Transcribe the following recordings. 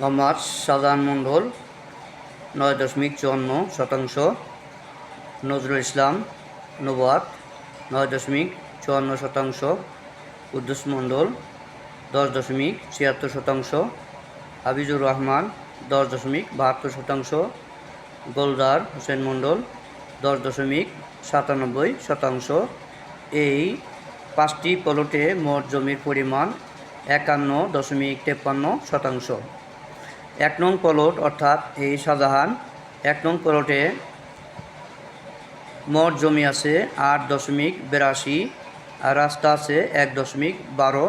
মোহাম্মদ শাহজাহান মণ্ডল, নয় দশমিক চুয়ান্ন শতাংশ। নজরুল ইসলাম নবাদ নয় দশমিক চুয়ান্ন শতাংশ। কুদ্দুস মণ্ডল, দশ দশমিক ছিয়াত্তর শতাংশ। হাবিজুর রহমান, দশ দশমিক বাহাত্তর শতাংশ। গোলদার হোসেন মণ্ডল, দশ দশমিক সাতানব্বই শতাংশ। এই পাঁচটি প্লটে মোট জমির পরিমাণ একান্ন দশমিক তেপ্পান্ন শতাংশ। এক নং প্লট, অর্থাৎ এই শাহজাহান, এক নং প্লটে মোট জমি আছে আট দশমিক বিরাশি, আর রাস্তা আছে এক দশমিক বারো।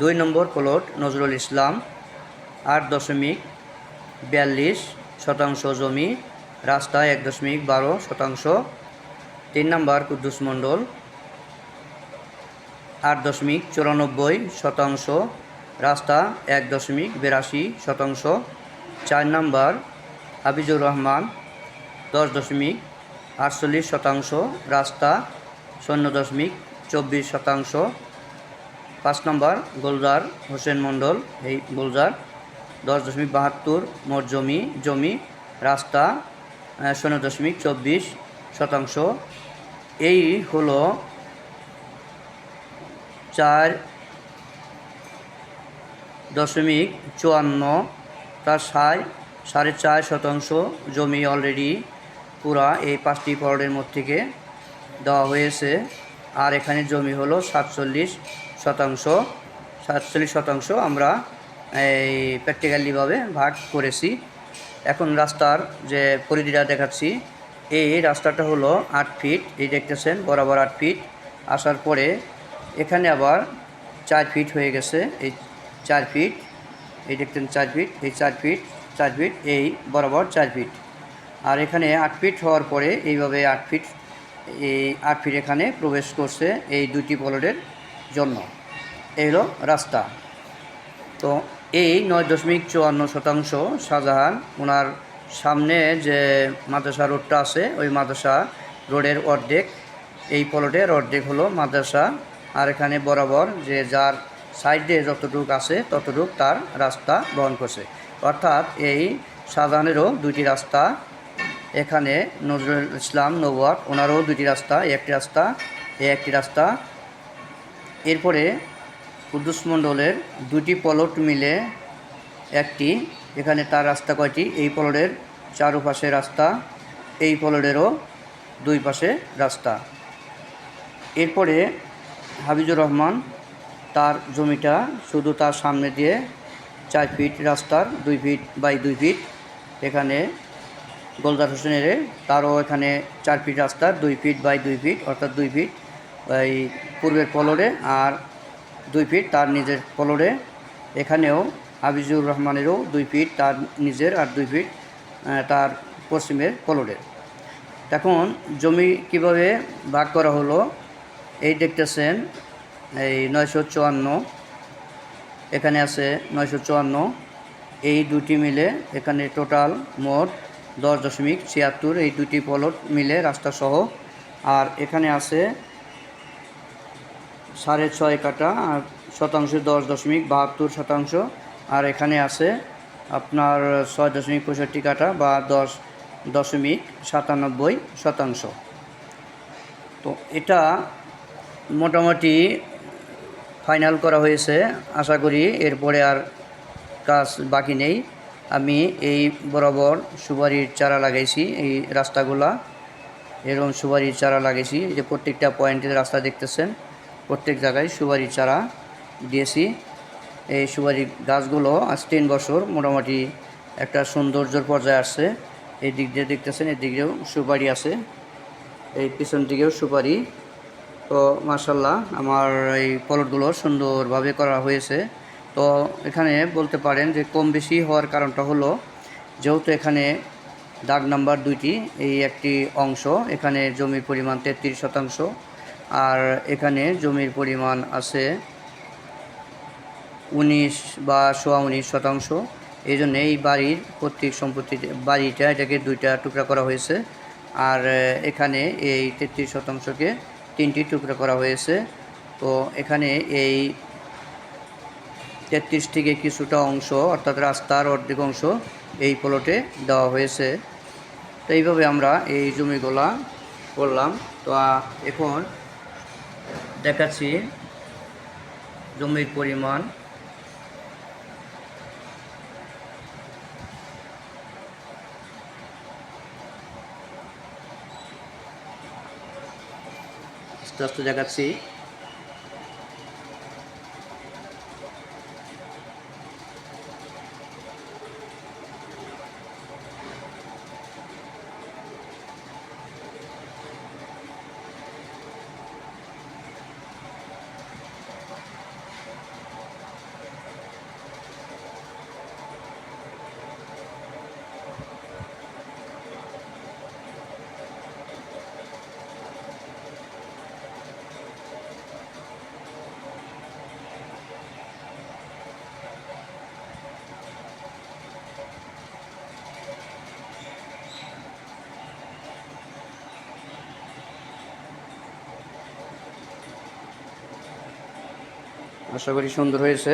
দুই নম্বর প্লট, নজরুল ইসলাম, আট দশমিক বিয়াল্লিশ শতাংশ জমি, রাস্তা এক দশমিক বারো শতাংশ। তিন নম্বর কুদ্দুস মণ্ডল, আট দশমিক চুরানব্বই শতাংশ। রাস্তা এক দশমিক বিরাশি শতাংশ। চার নম্বর হাবিজুর রহমান, দশ দশমিক আটচল্লিশ শতাংশ। রাস্তা শূন্য দশমিক চব্বিশ শতাংশ। পাঁচ নম্বর, গোলজার হোসেন মণ্ডল, এই গোলজার। দশ দশমিক বাহাত্তর মোট জমি জমি রাস্তা শূন্য দশমিক চব্বিশ শতাংশ। এই হলো চার দশমিক চুয়ান্ন। তার সাড়ে সাড়ে চার শতাংশ জমি অলরেডি পুরা এই পাঁচটি পর্ডের মধ্যে থেকে দেওয়া হয়েছে। আর এখানে জমি হলো সাতচল্লিশ শতাংশ। সাতচল্লিশ শতাংশ আমরা এই প্র্যাকটিক্যালিভাবে ভাগ করেছি। এখন রাস্তার যে পরিধিটা দেখাচ্ছি, এই রাস্তাটা হলো আট ফিট এই দেখতেছেন বরাবর আট ফিট আসার পরে এখানে আবার চার ফিট হয়ে গেছে, এই চার ফিট। এই দেখতেন চার ফিট, এই চার ফিট চার ফিট, এই বরাবর চার ফিট। আর এখানে আট ফিট হওয়ার পরে এইভাবে আট ফিট, এই আট ফিট এখানে প্রবেশ করছে এই দুটি পলটের জন্য। এই হলো রাস্তা। তো এই নয় দশমিক চুয়ান্ন শতাংশ শাহজাহান ওনার সামনে যে মাদ্রাসা রোডটা আছে, ওই মাদ্রাসা রোডের অর্ধেক, এই পলটের অর্ধেক হলো মাদ্রাসা। আর এখানে বরাবর যে যার সাইডে যতটুক আছে, ততটুক তার রাস্তা বহন করছে। অর্থাৎ এই শাহজাহানেরও দুইটি রাস্তা, এখানে নজরুল ইসলাম নবাব ওনারও দুটি রাস্তা একটি রাস্তা এই একটি রাস্তা। এরপরে কুদ্দুস মণ্ডলের দুটি পলট মিলে একটি, এখানে তার রাস্তা কয়টি? এই পলটের চারুপাশে রাস্তা, এই পলটেরও দুই পাশে রাস্তা। এরপরে হাবিজুর রহমান তার জমিটা শুধু তার সামনে দিয়ে চার ফিট রাস্তার দুই ফিট বাই দুই ফিট এখানে গোলদার হোসেনের, তারও এখানে চার ফিট রাস্তার দুই ফিট বাই দুই ফিট অর্থাৎ দুই ফিট এই পূর্বের পলরে আর দুই ফিট তার নিজের পলরে এখানেও হাবিজুর রহমানেরও দুই ফিট তার নিজের আর দুই ফিট তার পশ্চিমের পলরে এখন জমি কীভাবে ভাগ করা হলো, এই দেখতেছেন এই নয়শো চুয়ান্ন। এখানে আছে নয়শো চুয়ান্ন। এই দুটি মিলে এখানে টোটাল মোট দশ দশমিক ছিয়াত্তর। এই দুটি পলট মিলে রাস্তা সহ আর এখানে আছে সাড়ে ছয় কাটা আর শতাংশ দশ দশমিক বাহাত্তর শতাংশ। আর এখানে আছে আপনার ছয় দশমিক পঁয়ষট্টি কাটা বা দশ দশমিক সাতানব্বই শতাংশ। তো এটা মোটামুটি ফাইনাল করা হয়েছে। আশা করি এরপরে আর কাজ বাকি নেই। আমি এই বরাবর সুপারির চারা লাগাইছি, এই রাস্তাগুলা। এরকম সুপারির চারা লাগাইছি যে প্রত্যেকটা পয়েন্টের রাস্তা দেখতেছেন, প্রত্যেক জায়গায় সুপারির চারা দিয়েছি। এই সুপারি গাছগুলো আজ তিন বছর মোটামুটি একটা সৌন্দর্যর পর্যায়ে আসছে। এই দিক দিয়ে দেখতেছেন, এই সুপারি আছে। এই পিছন দিকেও সুপারি। তো মার্শাল্লাহ আমার এই পলটগুলো সুন্দরভাবে করা হয়েছে। তো এখানে বলতে পারেন যে কম বেশি হওয়ার কারণটা হলো, যেহেতু এখানে দাগ নাম্বার দুইটি, এই একটি অংশ এখানে জমির পরিমাণ তেত্রিশ শতাংশ, আর এখানে জমির পরিমাণ আছে উনিশ বা সোয়া উনিশ শতাংশ। এই জন্য এই বাড়ির প্রত্যেক সম্পত্তি, বাড়িটা এটাকে দুইটা টুকরা করা হয়েছে। আর এখানে এই তেত্রিশ শতাংশকে তিনটি টুকরা করা হয়েছে। তো এখানে এই তেত্রিশ থেকে কিছুটা অংশ, অর্থাৎ রাস্তার অর্ধেক অংশ এই প্লটে দেওয়া হয়েছে। তো এইভাবে আমরা এই জমিগুলা করলাম। তো এখন দেখাচ্ছি জমির পরিমাণ। আস্তে আস্তে দেখাচ্ছি। আশা করি সুন্দর হয়েছে।